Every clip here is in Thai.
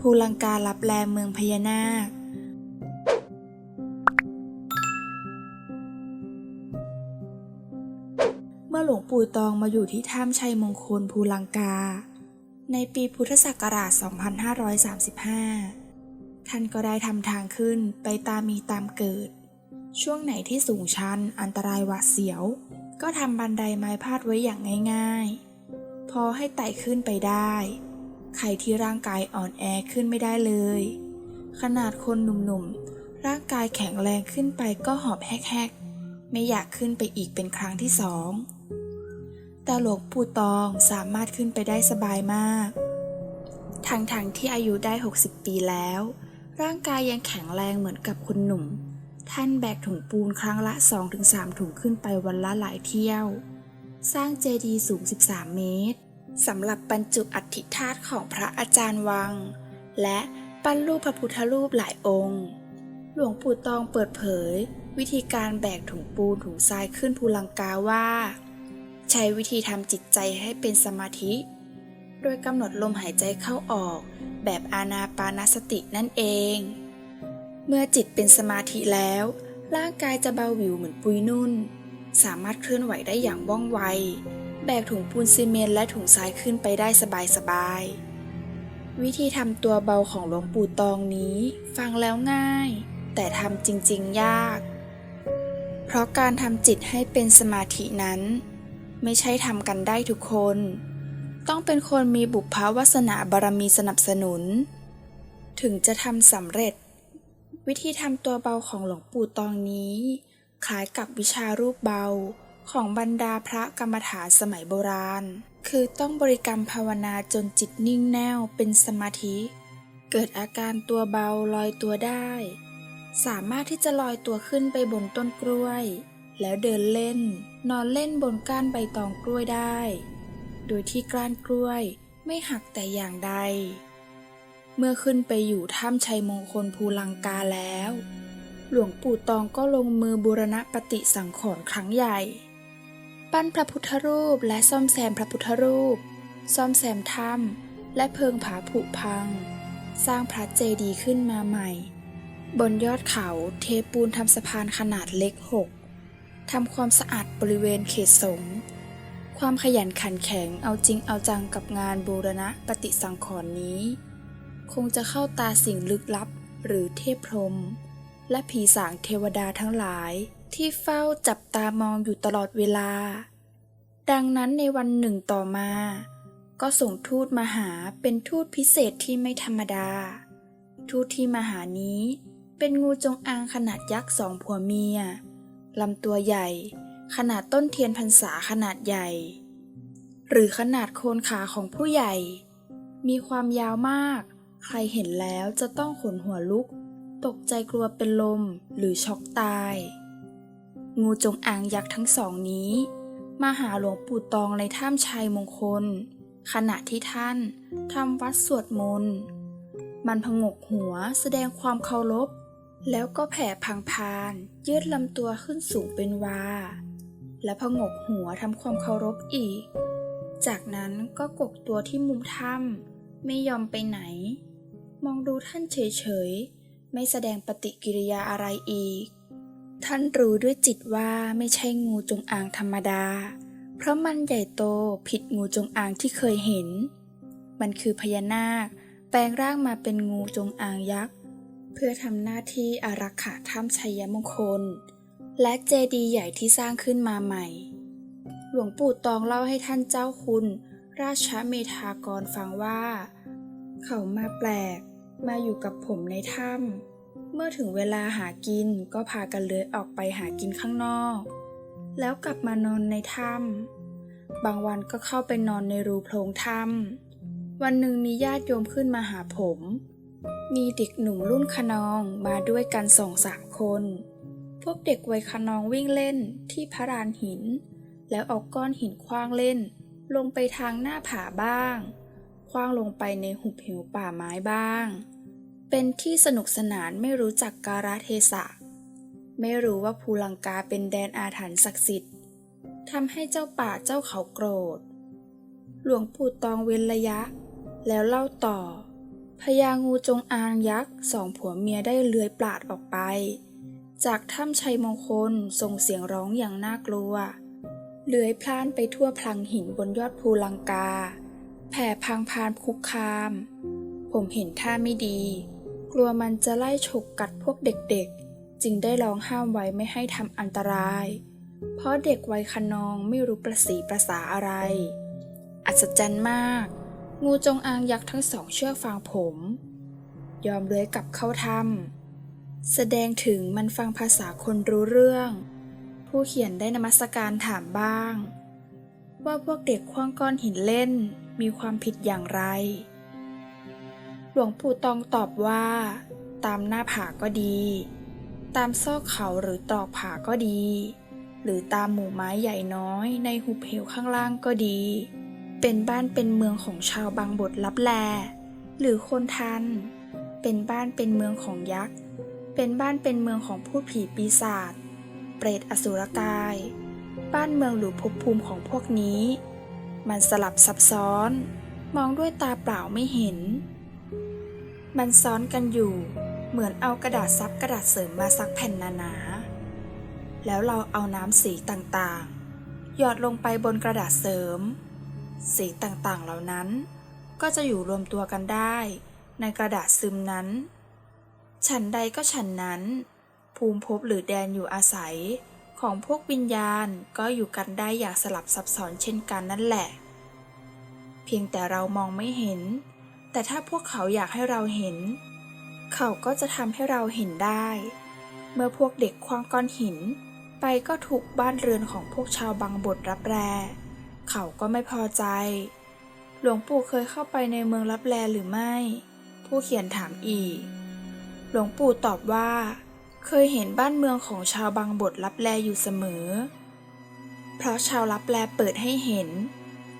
ภูลังกาลับแลเมืองพญานาค เมื่อหลวงปู่ตองมาอยู่ที่ถ้ำชัยมงคลภูลังกา ในปีพุทธศักราช 2535 ท่านก็ได้ทำทางขึ้นไปตามมีตามเกิด ช่วงไหนที่สูงชันอันตรายหวาดเสียว ก็ทำบันไดไม้พาดไว้อย่างง่าย ๆ พอให้ไต่ขึ้นไปได้ ใครที่ร่างกายอ่อนแอขึ้นไม่ได้เลย ขนาดคนหนุ่มๆ ร่างกายแข็งแรงขึ้นไปก็หอบแฮกๆ ไม่อยากขึ้นไปอีกเป็นครั้งที่สอง แต่หลวงปู่ตองสามารถขึ้นไปได้สบายมาก ทั้งๆทที่อายุได้ 60 ปีแล้ว ร่างกายยังแข็งแรงเหมือนกับคนหนุ่ม ท่านแบกถุงปูนครั้งละ 2-3ถุงขึ้นไปวันละหลายเที่ยว สร้างเจดีย์สูง 13 เมตร สำหรับบรรจุอัฐิธาตุของพระอาจารย์วัง และปั้นรูปพระพุทธรูปหลายองค์ หลวงปู่ตองเปิดเผย วิธีการแบกถุงปูนถุงทรายขึ้นภูลังกาว่า ใช้วิธีทำจิตใจให้เป็นสมาธิ โดยกำหนดลมหายใจเข้าออก แบบอานาปานสตินั่นเอง เมื่อจิตเป็นสมาธิแล้ว ร่างกายจะเบาหวิวเหมือนปุยนุ่น สามารถเคลื่อนไหวได้อย่างว่องไว แบกถุงปูนซีเมนต์และถุงทรายขึ้นไปได้สบายๆ วิธีทำตัวเบาของหลวงปู่ตองนี้ ฟังแล้วง่าย แต่ทำจริงๆยาก เพราะการทำจิตให้เป็นสมาธินั้น ไม่ใช่ทำกันได้ทุกคน ต้องเป็นคนมีบุพวาสนาบารมีสนับสนุน ถึงจะทำสำเร็จ วิธีทำตัวเบาของหลวงปู่ตองนี้ คล้ายกับวิชารูปเบา ของบรรดาพระกรรมฐานสมัยโบราณ คือต้องบริกรรมภาวนาจนจิตนิ่งแน่วเป็นสมาธิ เกิดอาการตัวเบาลอยตัวได้ สามารถที่จะลอยตัวขึ้นไปบนต้นกล้วย แล้วเดินเล่น นอนเล่นบนก้านใบตองกล้วยได้ โดยที่ก้านกล้วยไม่หักแต่อย่างใด เมื่อขึ้นไปอยู่ถ้ำชัยมงคลภูลังกาแล้วหลวงปู่ตองก็ลงมือบูรณะปฏิสังขรณ์ครั้งใหญ่ ปั้นพระพุทธรูปและซ่อมแซมพระพุทธรูป ซ่อมแซมถ้ำและเพิงผาผุพัง สร้างพระเจดีย์ขึ้นมาใหม่ บนยอดเขาเทปูนทำสะพานขนาดเล็กหกทำความสะอาดบริเวณเขตสงฆ์ความขยันขันแข็งเอาจริงเอาจังกับงานบูรณะปฏิสังขรณ์นี้ คงจะเข้าตาสิ่งลึกลับหรือเทพพรม และผีสางเทวดาทั้งหลาย ที่เฝ้าจับตามองอยู่ตลอดเวลา ดังนั้นในวันหนึ่งต่อมา ก็ส่งทูตมาหาเป็นทูตพิเศษที่ไม่ธรรมดา ทูตที่มาหานี้เป็นงูจงอางขนาดยักษ์สองผัวเมียลำตัวใหญ่ ขนาดต้นเทียนพรรษาขนาดใหญ่ หรือขนาดโคนขาของผู้ใหญ่ มีความยาวมาก ใครเห็นแล้วจะต้องขนหัวลุก ตกใจกลัวเป็นลมหรือช็อกตาย งูจงอางยักษ์ทั้งสองนี้ มาหาหลวงปู่ตองในถ้ำชัยมงคล ขณะที่ท่านทำวัดสวดมนต์ มันพงกหัวแสดงความเคารพ แล้วก็แผ่พังพานยืดลำตัวขึ้นสูงเป็นวา และพงกหัวทำความเคารพอีก จากนั้นก็กกตัวที่มุมถ้ำไม่ยอมไปไหน มองดูท่านเฉยๆ ไม่แสดงปฏิกิริยาอะไรอีก ท่านรู้ด้วยจิตว่าไม่ใช่งูจงอางธรรมดา เพราะมันใหญ่โตผิดงูจงอางที่เคยเห็น มันคือพญานาค แปลงร่างมาเป็นงูจงอางยักษ์ เพื่อทำหน้าที่อารักขาถ้ำชัยมงคล และเจดีย์ใหญ่ที่สร้างขึ้นมาใหม่ หลวงปู่ตองเล่าให้ท่านเจ้าคุณ ราชเมธากรฟังว่า เขามาแปลก มาอยู่กับผมในถ้ำ เมื่อถึงเวลาหากินก็พากันเลื้อยออกไปหากินข้างนอก แล้วกลับมานอนในถ้ำบางวันก็เข้าไปนอนในรูโพรงถ้ำวันหนึ่งมีญาติโยมขึ้นมาหาผม มีเด็กหนุ่มรุ่นขนองมาด้วยกันสองสามคน พวกเด็กวัยขนองวิ่งเล่นที่พระรานหิน แล้วเอาก้อนหินคว้างเล่น ลงไปทางหน้าผาบ้างคว้างลงไปในหุบเหวป่าไม้บ้าง เป็นที่สนุกสนานไม่รู้จักกาลเทศะ ไม่รู้ว่าภูลังกาเป็นแดนอาถรรพ์ศักดิ์สิทธิ์ทำให้เจ้าป่าเจ้าเขาโกรธ หลวงปู่ตองเว้นระยะ แล้วเล่าต่อพญางูจงอางยักษ์สองผัวเมียได้เลื้อยปราดออกไป จากถ้ำชัยมงคลส่งเสียงร้องอย่างน่ากลัว เลื้อยพล่านไปทั่วพลังหินบนยอดภูลังกา แผ่พังพานคุกคาม ผมเห็นท่าไม่ดี กลัวมันจะไล่ฉกกัดพวกเด็กๆ จึงได้ร้องห้ามไว้ไม่ให้ทำอันตราย เพราะเด็กวัยคะนองไม่รู้ประสีประสาอะไร อัศจรรย์มาก งูจงอางยักษ์ทั้งสองเชื่อฟังผม ยอมเลื้อยกลับเข้าถ้ำแสดงถึงมันฟังภาษาคนรู้เรื่อง ผู้เขียนได้นมัสการถามบ้าง ว่าพวกเด็กคว้างก้อนหินเล่นมีความผิดอย่างไร ลวงปู่ตองตอบว่า ตามหน้าผาก็ดี ตามซอกเขาหรือตรอกผาก็ดี หรือตามหมู่ไม้ใหญ่น้อยในหุบเหวข้างล่างก็ดี เป็นบ้านเป็นเมืองของชาวบางบทลับแล หรือคนทัน เป็นบ้านเป็นเมืองของยักษ์ เป็นบ้านเป็นเมืองของผู้ผีปีศาจ เปรตอสุรกาย บ้านเมืองหรือภพภูมิของพวกนี้ มันสลับซับซ้อน มองด้วยตาเปล่าไม่เห็น มันซ้อนกันอยู่ เหมือนเอากระดาษซับกระดาษเสริมมาซักแผ่นหนาๆ แล้วเราเอาน้ำสีต่างๆ หยอดลงไปบนกระดาษเสริม สีต่างๆเหล่านั้น ก็จะอยู่รวมตัวกันได้ ในกระดาษซึมนั้น ฉันใดก็ฉันนั้น ภูมิภพหรือแดนอยู่อาศัยของพวกวิญญาณก็อยู่กันได้อย่างสลับซับซ้อนเช่นกันนั่นแหละ เพียงแต่เรามองไม่เห็น แต่ถ้าพวกเขาอยากให้เราเห็น เขาก็จะทำให้เราเห็นได้ เมื่อพวกเด็กคว้างก้อนหิน ไปก็ถูกบ้านเรือนของพวกชาวบางบทรับแรเขาก็ไม่พอใจ หลวงปู่เคยเข้าไปในเมืองรับแลหรือไม่ ผู้เขียนถามอีก หลวงปู่ตอบว่า เคยเห็นบ้านเมืองของชาวบางบทรับแลอยู่เสมอ เพราะชาวรับแลเปิดให้เห็น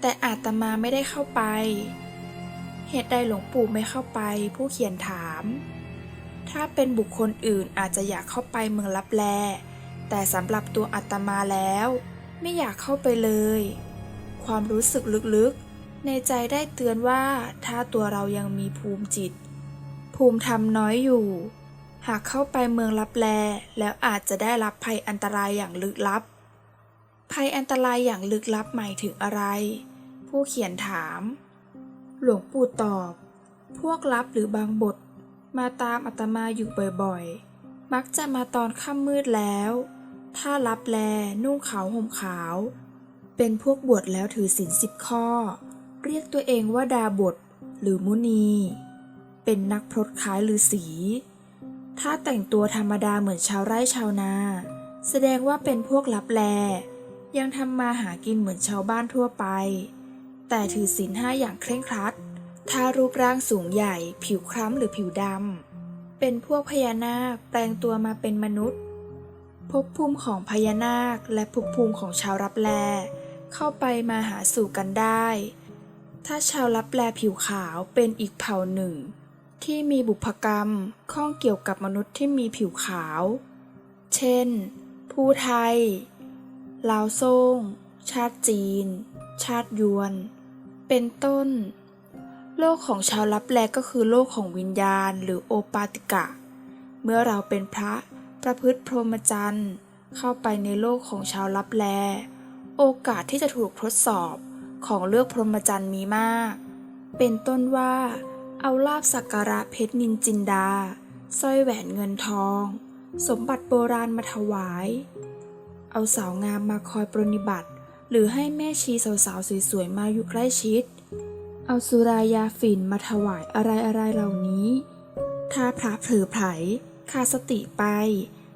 แต่อาตมาไม่ได้เข้าไป เหตุใดหลวงปู่ไม่เข้าไปผู้เขียนถาม ถ้าเป็นบุคคลอื่นอาจจะอยากเข้าไปเมืองรับแล แต่สำหรับตัวอาตมาแล้ว ไม่อยากเข้าไปเลย ความรู้สึกลึกๆ ในใจได้เตือนว่าถ้าตัวเรายังมีภูมิจิต ภูมิธรรมน้อยอยู่ หากเข้าไปเมืองลับแล แล้วอาจจะได้รับภัยอันตรายอย่างลึกลับ ภัยอันตรายอย่างลึกลับหมายถึงอะไร ผู้เขียนถาม หลวงปู่ตอบ พวกลับหรือบางบท มาตามอาตมาอยู่บ่อยๆ มักจะมาตอนค่ำมืดแล้ว ถ้ารับแลนุ่งขาวห่มขาว เป็นพวกบวชแล้วถือศีลสิบข้อ เรียกตัวเองว่าดาบทหรือมุนี เป็นนักพรตคล้ายฤาษีถ้าแต่งตัวธรรมดาเหมือนชาวไร่ชาวนา แสดงว่าเป็นพวกลับแล ยังทำมาหากินเหมือนชาวบ้านทั่วไป แต่ถือศีลห้าอย่างเคร่งครัด ถ้ารูปร่างสูงใหญ่ ผิวคล้ำหรือผิวดำ เป็นพวกพญานาคแปลงตัวมาเป็นมนุษย์ภพภูมิของพญานาคและภพภูมิของชาวรับแล เข้าไปมาหาสู่กันได้ ถ้าชาวรับแลผิวขาวเป็นอีกเผ่าหนึ่ง ที่มีบุพกรรมข้องเกี่ยวกับมนุษย์ที่มีผิวขาว เช่น ผู้ไทย ลาวโซ่งชาติจีน ชาติยวน เป็นต้น โลกของชาวลับแลก็คือโลกของวิญญาณหรือโอปาติกะ เมื่อเราเป็นพระประพฤติพรหมจรรย์เข้าไปในโลกของชาวลับแล โอกาสที่จะถูกทดสอบของเลือกพรหมจรรย์มีมาก เป็นต้นว่า เอาลาบสักการะเพชรนินจินดาสร้อยแหวนเงินทอง สมบัติโบราณมาถวาย เอาสาวงามมาคอยปรนนิบัติ หรือให้แม่ชีสาวๆสวยๆมาอยู่ใกล้ชิด เอาสุรายาฝิ่นมาถวายอะไรๆเหล่านี้ ถ้าพระเผลอไผลขาดสติไป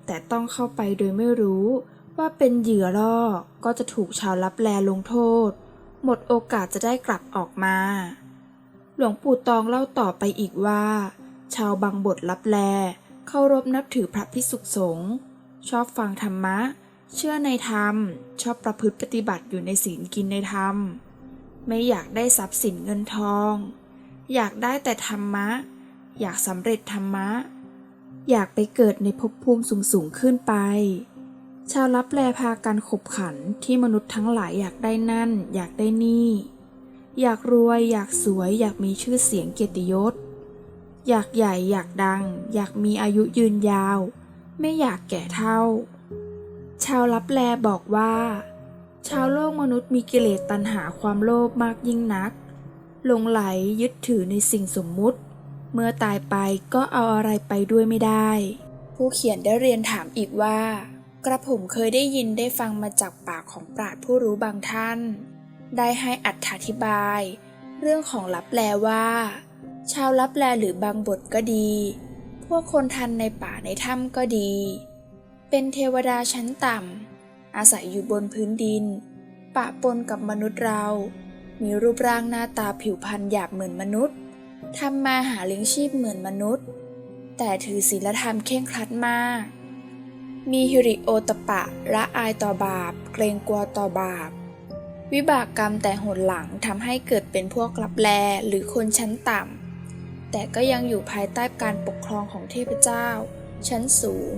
แต่ต้องเข้าไปโดยไม่รู้ว่าเป็นเหยื่อล่อก็จะถูกชาวลับแลลงโทษ หมดโอกาสจะได้กลับออกมา หลวงปู่ตองเล่าต่อไปอีกว่า ชาวบางบทลับแลเคารพนับถือพระพิสุสงฆ์ชอบฟังธรรมะ เชื่อในธรรม ชอบประพฤติปฏิบัติอยู่ในศีลกินในธรรม ไม่อยากได้ทรัพย์สินเงินทอง อยากได้แต่ธรรมะ อยากสำเร็จธรรมะ อยากไปเกิดในภพภูมิสูงสูงขึ้นไป ชาวลับแลพากันขบขันที่มนุษย์ทั้งหลายอยากได้นั่น อยากได้นี่ อยากรวย อยากสวย อยากมีชื่อเสียงเกียรติยศ อยากใหญ่ อยากดัง อยากมีอายุยืนยาว ไม่อยากแก่เท่า ชาวลับแลบอกว่า ชาวโลกมนุษย์มีกิเลสตัณหาความโลภมากยิ่งนัก หลงไหลยึดถือในสิ่งสมมุติ เมื่อตายไปก็เอาอะไรไปด้วยไม่ได้ ผู้เขียนได้เรียนถามอีกว่า กระผมเคยได้ยินได้ฟังมาจากปากของปราชญ์ผู้รู้บางท่าน ได้ให้อัธธิบาย เรื่องของลับแลว่า ชาวลับแลหรือบางบทก็ดี พวกคนทันในป่าในถ้ำก็ดี เป็นเทวดาชั้นต่ำ อาศัยอยู่บนพื้นดิน ปะปนกับมนุษย์เรา มีรูปร่างหน้าตาผิวพรรณหยาบเหมือนมนุษย์ทำมาหาเลี้ยงชีพเหมือนมนุษย์ แต่ถือศีลธรรมเคร่งครัดมาก มีฮิริโอตปะละอายต่อบาป เกรงกลัวต่อบาป วิบากกรรมแต่หนหลังทำให้เกิดเป็นพวกลับแลหรือคนชั้นต่ำแต่ก็ยังอยู่ภายใต้การปกครองของเทพเจ้า ชั้นสูง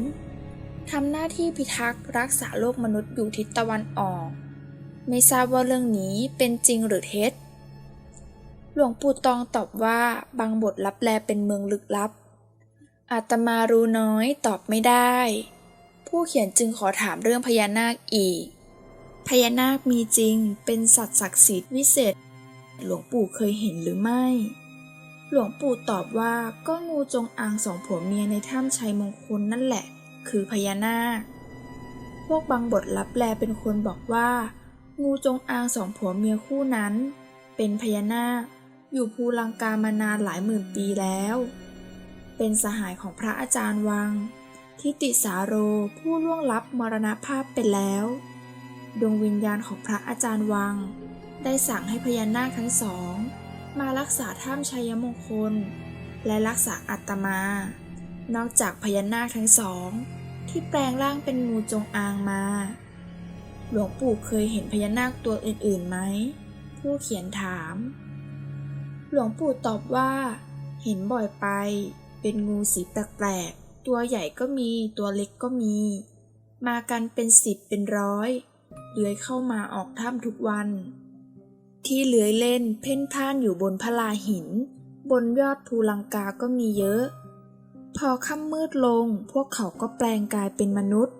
ทำหน้าที่พิทักษ์รักษาโลกมนุษย์อยู่ทิศตะวันออก ไม่ทราบว่าเรื่องนี้เป็นจริงหรือเท็จ หลวงปู่ตองตอบว่าบางบทลับแลเป็นเมืองลึกลับ อาตมารู้น้อยตอบไม่ได้ ผู้เขียนจึงขอถามเรื่องพญานาคอีก พญานาคมีจริงเป็นสัตว์ศักดิ์สิทธิ์วิเศษ หลวงปู่เคยเห็นหรือไม่ หลวงปู่ตอบว่าก็งูจงอางสองผัวเมียในถ้ำชัยมงคลนั่นแหละ คือพญานาค พวกบางบทลับแลเป็นคนบอกว่า งูจงอางสองผัวเมียคู่นั้น เป็นพญานาค อยู่ภูลังกามานานหลายหมื่นปีแล้ว เป็นสหายของพระอาจารย์วัง ทิติสาโรผู้ล่วงลับมรณภาพไปแล้ว ดวงวิญญาณของพระอาจารย์วัง ได้สั่งให้พญานาคทั้งสอง มารักษาถ้ำชัยมงคล และรักษาอัตมา นอกจากพญานาคทั้งสอง ที่แปลงร่างเป็นงูจงอางมา หลวงปู่เคยเห็นพญานาคตัวอื่นๆไหม ผู้เขียนถาม หลวงปู่ตอบว่า เห็นบ่อยไป เป็นงูสีแปลกๆ ตัวใหญ่ก็มี ตัวเล็กก็มี มากันเป็นสิบเป็นร้อย เลื้อยเข้ามาออกถ้ำทุกวัน ที่เลื้อยเล่นเพ่นพ่านอยู่บนพลาหิน บนยอดภูลังกาก็มีเยอะ พอค่ำมืดลง พวกเขาก็แปลงกายเป็นมนุษย์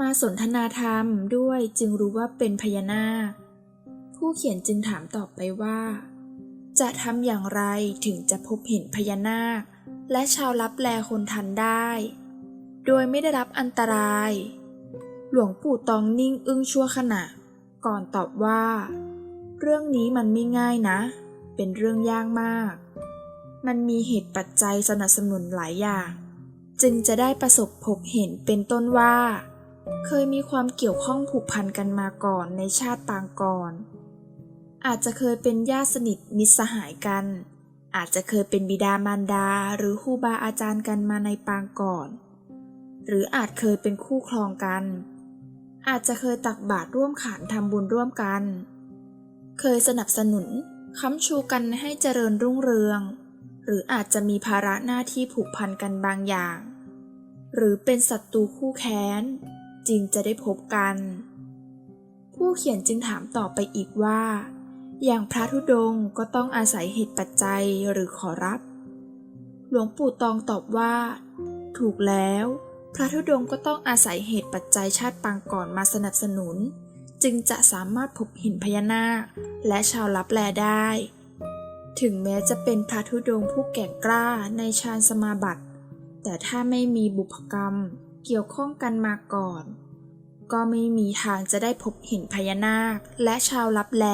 มาสนทนาธรรมด้วยจึงรู้ว่าเป็นพญานาค ผู้เขียนจึงถามต่อไปว่า จะทำอย่างไรถึงจะพบเห็นพญานาค และชาวลับแลคนทันได้ โดยไม่ได้รับอันตราย หลวงปู่ตองนิ่งอึ้งชั่วขณะ ก่อนตอบว่า เรื่องนี้มันไม่ง่ายนะ เป็นเรื่องยากมาก มันมีเหตุปัจจัยสนับสนุนหลายอย่าง จึงจะได้ประสบพบเห็นเป็นต้นว่า เคยมีความเกี่ยวข้องผูกพันกันมาก่อนในชาติปางก่อน อาจจะเคยเป็นญาติสนิทมิตรสหายกัน อาจจะเคยเป็นบิดามารดาหรือครูบาอาจารย์กันมาในปางก่อน หรืออาจเคยเป็นคู่ครองกัน อาจจะเคยตักบาตรร่วมขันทำบุญร่วมกัน เคยสนับสนุนค้ำชูกันให้เจริญรุ่งเรือง รืออาจจะมีภาระหน้าที่ผูกพันกันบางอย่าง หรือเป็นศัตรูคู่แค้นจึงจะได้พบกัน ผู้เขียนจึงถามต่อไปอีกว่า อย่างพระธุดงค์ก็ต้องอาศัยเหตุปัจจัยหรือขอรับ หลวงปู่ตองตอบว่า ถูกแล้ว พระธุดงค์ก็ต้องอาศัยเหตุปัจจัยชาติปางก่อนมาสนับสนุน จึงจะสามารถพบเห็นพญานาคและชาวลับแลได้ ถึงแม้จะเป็นพระธุดงค์ผู้แก่กล้าในฌานสมาบัติ แต่ถ้าไม่มีบุพกรรมเกี่ยวข้องกันมาก่อน ก็ไม่มีทางจะได้พบเห็นพญานาคและชาวลับแล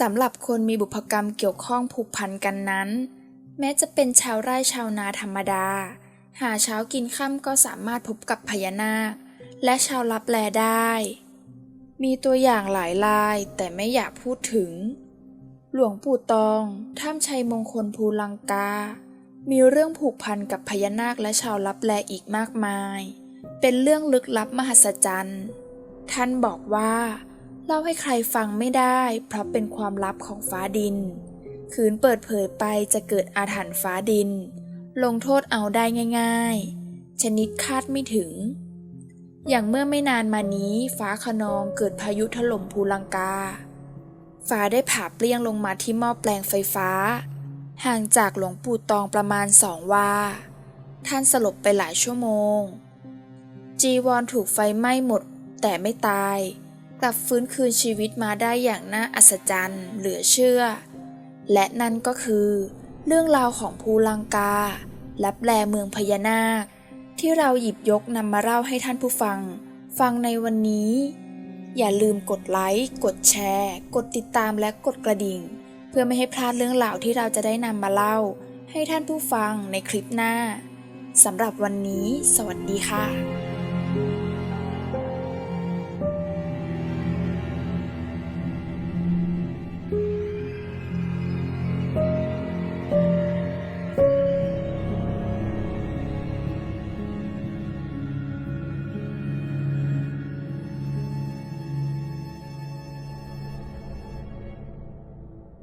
สำหรับคนมีบุพกรรมเกี่ยวข้องผูกพันกันนั้น แม้จะเป็นชาวไร่ชาวนาธรรมดา หาเช้ากินค่ำก็สามารถพบกับพญานาค และชาวลับแลได้ มีตัวอย่างหลายลายแต่ไม่อยากพูดถึง หลวงปู่ตองถ้ำชัยมงคลภูลังกา มีเรื่องผูกพันกับพญานาคและชาวลับแลอีกมากมาย เป็นเรื่องลึกลับมหัศจรรย์ ท่านบอกว่า เล่าให้ใครฟังไม่ได้ เพราะเป็นความลับของฟ้าดิน ขืนเปิดเผยไปจะเกิดอาถรรพ์ฟ้าดิน ลงโทษเอาได้ง่าย ๆ ชนิดคาดไม่ถึง อย่างเมื่อไม่นานมานี้ฟ้าขนองเกิดพายุถล่มภูลังกา ฟ้าได้ผ่าเปรี้ยงลงมาที่หม้อแปลงไฟฟ้า ห่างจากหลวงปู่ตองประมาณสองวา ท่านสลบไปหลายชั่วโมง จีวรถูกไฟไหม้หมด แต่ไม่ตาย กลับฟื้นคืนชีวิตมาได้อย่างน่าอัศจรรย์เหลือเชื่อ และนั่นก็คือเรื่องราวของภูลังกาลับแลเมืองพญานาค ที่เราหยิบยกนำมาเล่าให้ท่านผู้ฟัง ฟังในวันนี้ อย่าลืมกดไลค์ กดแชร์ กดติดตามและกดกระดิ่ง เพื่อไม่ให้พลาดเรื่องราวที่เราจะได้นำมาเล่า ให้ท่านผู้ฟังในคลิปหน้าสำหรับวันนี้ สวัสดีค่ะ